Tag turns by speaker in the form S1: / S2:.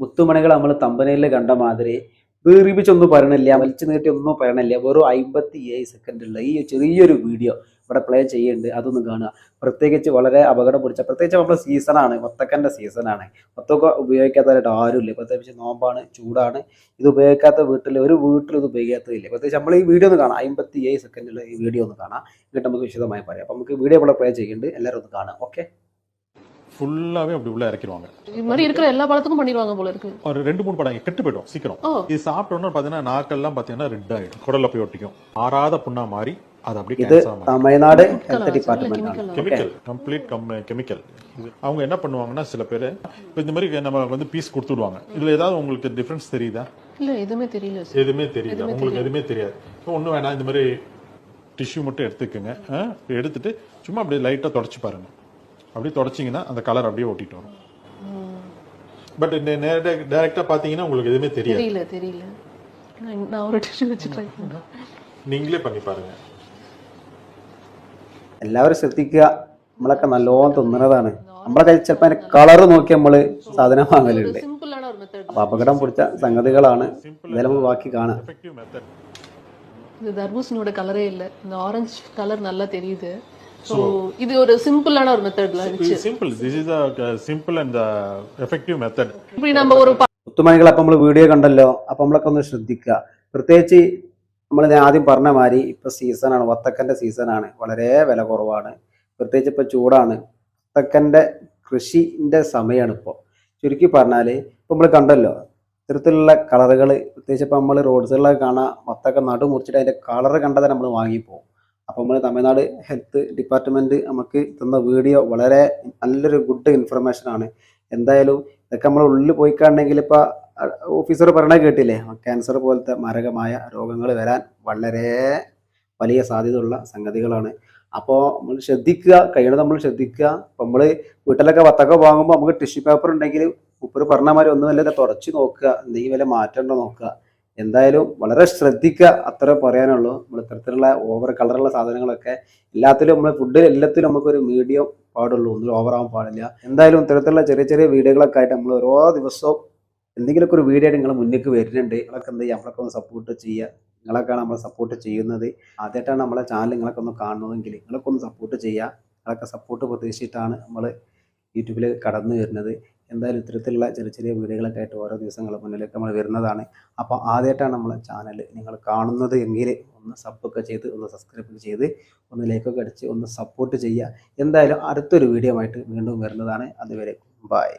S1: മുത്തുമണികൾ നമ്മൾ തമ്പനയിൽ കണ്ട മാതിരി ദീർഘിപ്പിച്ചൊന്നും പറയണില്ല വലിച്ചു നീട്ടി ഒന്നും പറയണില്ല. വെറും അമ്പത്തി ഏഴ് സെക്കൻഡുള്ള ഈ ചെറിയൊരു വീഡിയോ ഇവിടെ പ്ലേ ചെയ്യുന്നുണ്ട് അതൊന്നും കാണുക. പ്രത്യേകിച്ച് വളരെ അപകടം പിടിച്ച പ്രത്യേകിച്ച് നമ്മൾ സീസണാണ് ഒത്തക്കന്റെ സീസണാണ് വത്തക്ക ഉപയോഗിക്കാത്തവരായിട്ട് ആരുമില്ല. പ്രത്യേകിച്ച് നോമ്പാണ് ചൂടാണ്. ഇത് ഉപയോഗിക്കാത്ത വീട്ടിൽ ഒരു വീട്ടിൽ ഇത് ഉപയോഗിക്കാത്തതില്ല. പ്രത്യേകിച്ച് നമ്മൾ ഈ വീഡിയോ ഒന്ന് കാണാം. അമ്പത്തി ഏഴ് സെക്കൻഡിൽ ഈ വീഡിയോ ഒന്ന് കാണാം. എന്നിട്ട് നമുക്ക് വിശദമായി പറയാം. അപ്പോൾ നമുക്ക് വീഡിയോ ഇവിടെ പ്ലേ ചെയ്യുന്നുണ്ട് എല്ലാവരും ഒന്ന് കാണാം ഓക്കെ
S2: ஃபுல்லாவே அப்படி உள்ள இறக்கிடுவாங்க.
S3: இது மாதிரி இருக்கிற எல்லா பழத்துக்கும் பண்ணிடுவாங்க போல இருக்கு.
S2: ஒரு ரெண்டு மூணு படம் கெட்டு போயிடும் சீக்கிரம். இது சாப்பிட்டோன்னா பாத்தீங்கன்னா நாக்கெல்லாம் பாத்தீங்கன்னா ரெட் ஆயிடும். குடல போய் ஒட்டிக்கும். ஆறாத புண்ணா மாறி அது அப்படியே
S1: தமிழ்நாடு
S2: கெமிக்கல் கம்ப்ளீட் கெமிக்கல் அவங்க என்ன பண்ணுவாங்கன்னா சில பேர் இந்த மாதிரி நம்ம வந்து பீஸ் கொடுத்துடுவாங்க. இதுல ஏதாவது உங்களுக்கு டிஃபரன்ஸ் தெரியுதா?
S3: இல்ல எதுவுமே தெரியல
S2: எதுவுமே தெரியல. உங்களுக்கு எதுவுமே தெரியாது. ஒன்றும் வேணாம் இந்த மாதிரி டிஷ்யூ மட்டும் எடுத்துக்கோங்க. எடுத்துட்டு சும்மா அப்படியே லைட்டா தொடச்சி பாருங்க. அப்படியே தொடச்சிங்கன்னா அந்த கலர் அப்படியே ஒட்டிட்டு வரும் பட் நேரடியாக டைரெக்டாக பார்த்தீங்கன்னா உங்களுக்கு எதுவுமே தெரியாது
S3: தெரியல தெரியல நான் நான் ஒரு டிஷ்யூ வச்சு ட்ரை பண்றேன்
S2: நீங்களே பண்ணி பாருங்க
S1: എല്ലാവരും ശ്രദ്ധിക്കുക നമ്മളൊക്കെ നല്ലോണം തിന്നുന്നതാണ് നമ്മളെ കയ്യിൽ ചിലപ്പോൾ അതിന്റെ കളറ് നോക്കി നമ്മൾ സാധനം വാങ്ങലുണ്ട്
S3: சிம்பிளான ஒரு மெத்தட்
S1: അപ്പൊ അപകടം പിടിച്ച സംഗതികളാണ് എന്തായാലും നമുക്ക് ബാക്കി കാണാം
S2: எஃபெக்டிவ் மெத்தட்
S3: இது தர்பூசணியோட கலரே இல்ல இந்த ஆரஞ்சு கலர் நல்லா தெரியுது ஸோ இது ஒரு சிம்பிளான ஒரு மெத்தட்ல இருந்துச்சு
S2: simple this is a simple and effective method
S3: இப்படி நம்ம ஒரு ப-
S1: മുത്തുമണികൾ അപ്പം നമ്മൾ വീഡിയോ കണ്ടല്ലോ അപ്പം നമ്മളൊക്കെ ഒന്ന് ശ്രദ്ധിക്കുക പ്രത്യേകിച്ച് നമ്മൾ ആദ്യം പറഞ്ഞ മാതിരി ഇപ്പൊ സീസണാണ് വത്തക്കന്റെ സീസണാണ് വളരെ വില കുറവാണ് പ്രത്യേകിച്ച് ഇപ്പൊ ചൂടാണ് വത്തക്കന്റെ കൃഷിന്റെ സമയമാണ് ഇപ്പോൾ ചുരുക്കി പറഞ്ഞാൽ ഇപ്പൊ നമ്മൾ കണ്ടല്ലോ ഇത്തരത്തിലുള്ള കളറുകൾ പ്രത്യേകിച്ച് ഇപ്പൊ നമ്മൾ റോഡ് സൈഡിലൊക്കെ കാണാം വത്തക്ക നടു മുറിച്ചിട്ട് അതിന്റെ കളർ കണ്ടത് നമ്മൾ വാങ്ങിപ്പോകും അപ്പോൾ നമ്മൾ തമിഴ്നാട് ഹെൽത്ത് ഡിപ്പാർട്ട്മെന്റ് നമുക്ക് തന്ന വീഡിയോ വളരെ നല്ലൊരു ഗുഡ് ഇൻഫർമേഷൻ ആണ്. എന്തായാലും ഇതൊക്കെ നമ്മൾ ഉള്ളിൽ പോയി കാണണമെങ്കിൽ ഇപ്പോൾ ഓഫീസർ പറഞ്ഞ കേട്ടില്ലേ? ക്യാൻസർ പോലത്തെ മാരകമായ രോഗങ്ങൾ വരാൻ വളരെ വലിയ സാധ്യതയുള്ള സംഗതികളാണ്. അപ്പോൾ നമ്മൾ ശ്രദ്ധിക്കുക കഴിയണത് നമ്മൾ ശ്രദ്ധിക്കുക. അപ്പോൾ നമ്മൾ വീട്ടിലൊക്കെ വത്തൊക്കെ വാങ്ങുമ്പോൾ നമുക്ക് ടിഷ്യൂ പേപ്പർ ഉണ്ടെങ്കിൽ ഉപ്പർ പറഞ്ഞ മാതിരി ഒന്നും വല്ല തുടച്ച് നോക്കുക. എന്തെങ്കിലും വല്ല മാറ്റം ഉണ്ടോ നോക്കുക. എന്തായാലും വളരെ ശ്രദ്ധിക്കുക അത്ര പറയാനുള്ളൂ. നമ്മൾ ഇത്തരത്തിലുള്ള ഓവർ കളറുള്ള സാധനങ്ങളൊക്കെ എല്ലാത്തിലും നമ്മൾ ഫുഡ് എല്ലാത്തിലും നമുക്കൊരു മീഡിയം പാടുള്ളൂ. ഒന്നും ഓവർ ആവാൻ പാടില്ല. എന്തായാലും ഇത്തരത്തിലുള്ള ചെറിയ ചെറിയ വീഡിയോകളൊക്കെ ആയിട്ട് നമ്മൾ ഓരോ ദിവസവും എന്തെങ്കിലുമൊക്കെ ഒരു വീഡിയോ നിങ്ങൾ മുന്നേക്ക് വരുന്നുണ്ട്. നിങ്ങളൊക്കെ എന്ത് ചെയ്യുക നമ്മളൊക്കെ ഒന്ന് സപ്പോർട്ട് ചെയ്യുക. നിങ്ങളൊക്കെയാണ് നമ്മൾ സപ്പോർട്ട് ചെയ്യുന്നത്. ആദ്യമായിട്ടാണ് നമ്മളെ ചാനൽ നിങ്ങളൊക്കെ ഒന്ന് കാണുന്നതെങ്കിൽ നിങ്ങളൊക്കെ ഒന്ന് സപ്പോർട്ട് ചെയ്യുക. നിങ്ങളൊക്കെ സപ്പോർട്ട് പ്രതീക്ഷിച്ചിട്ടാണ് നമ്മൾ യൂട്യൂബിൽ കടന്നു വരുന്നത്. എന്തായാലും ഇത്തരത്തിലുള്ള ചെറിയ ചെറിയ വീഡിയോകളൊക്കെ ആയിട്ട് ഓരോ ദിവസങ്ങൾ മുന്നിലേക്ക് നമ്മൾ വരുന്നതാണ്. അപ്പോൾ ആദ്യമായിട്ടാണ് നമ്മളെ ചാനൽ നിങ്ങൾ കാണുന്നത് എങ്കിൽ ഒന്ന് സബ്ബൊക്കെ ചെയ്ത് ഒന്ന് സബ്സ്ക്രൈബ് ചെയ്ത് ഒന്ന് ലൈക്കൊക്കെ അടിച്ച് ഒന്ന് സപ്പോർട്ട് ചെയ്യുക. എന്തായാലും അടുത്തൊരു വീഡിയോ ആയിട്ട് വീണ്ടും വരുന്നതാണ്. അതുവരെ ബൈ